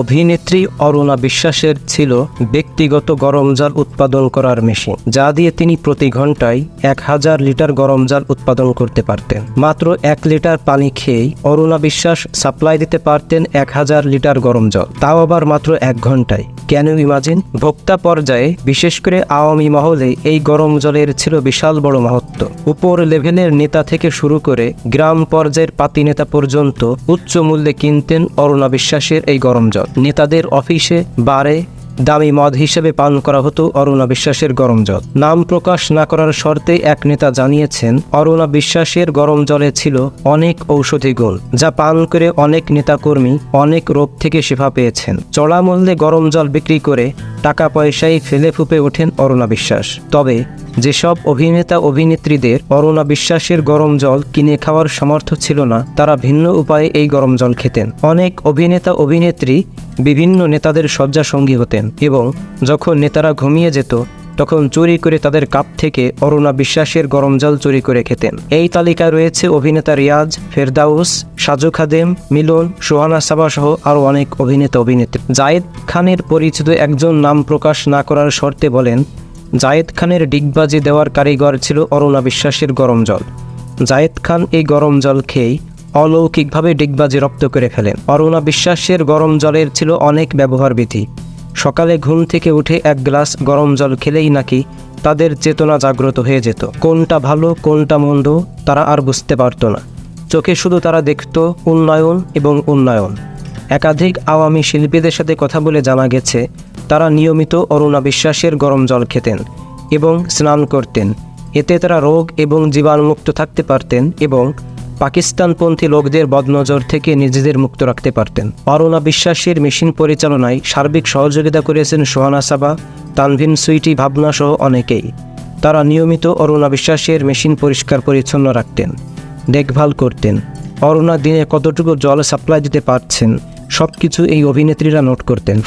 অভিনেত্রী অরুণা বিশ্বাসের ছিল ব্যক্তিগত গরম জল উৎপাদন করার মেশিন, যা দিয়ে তিনি প্রতি ঘন্টায় এক হাজার লিটার গরম জল উৎপাদন করতে পারতেন। মাত্র এক লিটার পানি খেয়েই অরুণা বিশ্বাস সাপ্লাই দিতে পারতেন এক হাজার লিটার গরম জল। তাও আবার মাত্র এক ঘন্টায় কেন ইমাজিন? ভোক্তা পর্যায়ে, বিশেষ করে আওয়ামী মহলে এই গরম জলের ছিল বিশাল বড় মহত্ব উপর লেভেলের নেতা থেকে শুরু করে গ্রাম পর্যায়ের পাতি নেতা পর্যন্ত উচ্চ মূল্যে কিনতেন অরুণা বিশ্বাসের এই গরম জল। নেতাদের অফিসে বারে দামি মদ হিসেবে পালন করা হতো অরুণা বিশ্বাসের গরম জল। নাম প্রকাশ না করার শর্তে এক নেতা জানিয়েছেন, অরুণা বিশ্বাসের গরম জলে ছিল অনেক ঔষধি গোল যা পান করে অনেক নেতাকর্মী অনেক রোগ থেকে সেবা পেয়েছেন। চড়া মূল্যে গরম জল বিক্রি করে টাকা পয়সায় ফেলে ফুপে ওঠেন অরুণা বিশ্বাস। তবে, যেসব অভিনেতা অভিনেত্রীদের অরুণা বিশ্বাসের গরম জল কিনে খাওয়ার সামর্থ্য ছিল না, তারা ভিন্ন উপায়ে এই গরম জল খেতেন। অনেক অভিনেতা অভিনেত্রী বিভিন্ন নেতাদের শয্যা সঙ্গী হতেন এবং যখন নেতারা ঘুমিয়ে যেত তখন চুরি করে তাদের কাপ থেকে অরুণা বিশ্বাসের গরম জল চুরি করে খেতেন। এই তালিকায় রয়েছে অভিনেতা রিয়াজ, ফেরদাউস, সাজু খাদেম, মিলন, সোহানা সাবা সহ আরও অনেক অভিনেতা অভিনেত্রী। জায়েদ খানের পরিচিত একজন নাম প্রকাশ না করার শর্তে বলেন, জায়েদ খানের ডিগবাজি দেওয়ার কারিগর ছিল অরুণা বিশ্বাসের গরম জল। জায়েদ খান এই গরম জল খেয়েই অলৌকিকভাবে ডিগবাজি রপ্ত করে ফেলেন। অরুণা বিশ্বাসের গরম জলের ছিল অনেক ব্যবহার বিধি সকালে ঘুম থেকে উঠে এক গ্লাস গরম জল খেলেই নাকি তাদের চেতনা জাগ্রত হয়ে যেত। কোনটা ভালো, কোনটা মন্দ, তারা আর বুঝতে পারতো না। চোখে শুধু তারা দেখত উন্নয়ন এবং উন্নয়ন। একাধিক আওয়ামী শিল্পীদের সাথে কথা বলে জানা গেছে, তারা নিয়মিত অরুণা বিশ্বাসের গরম জল খেতেন এবং স্নান করতেন। এতে তারা রোগ এবং জীবাণুমুক্ত থাকতে পারতেন এবং পাকিস্তানপন্থী লোকদের বদনজর থেকে নিজেদের মুক্ত রাখতে পারতেন। অরুণা বিশ্বাসের মেশিন পরিচালনায় সার্বিক সহযোগিতা করেছেন সোহানা সাবা, তানভিন সুইটি, ভাবনা সহ অনেকেই। তারা নিয়মিত অরুণা বিশ্বাসের মেশিন পরিষ্কার পরিচ্ছন্ন রাখতেন, দেখভাল করতেন। অরুণা দিনে কতটুকু জল সাপ্লাই দিতে পারছেন সব কিছু এই অভিনেত্রীরা নোট করতেন।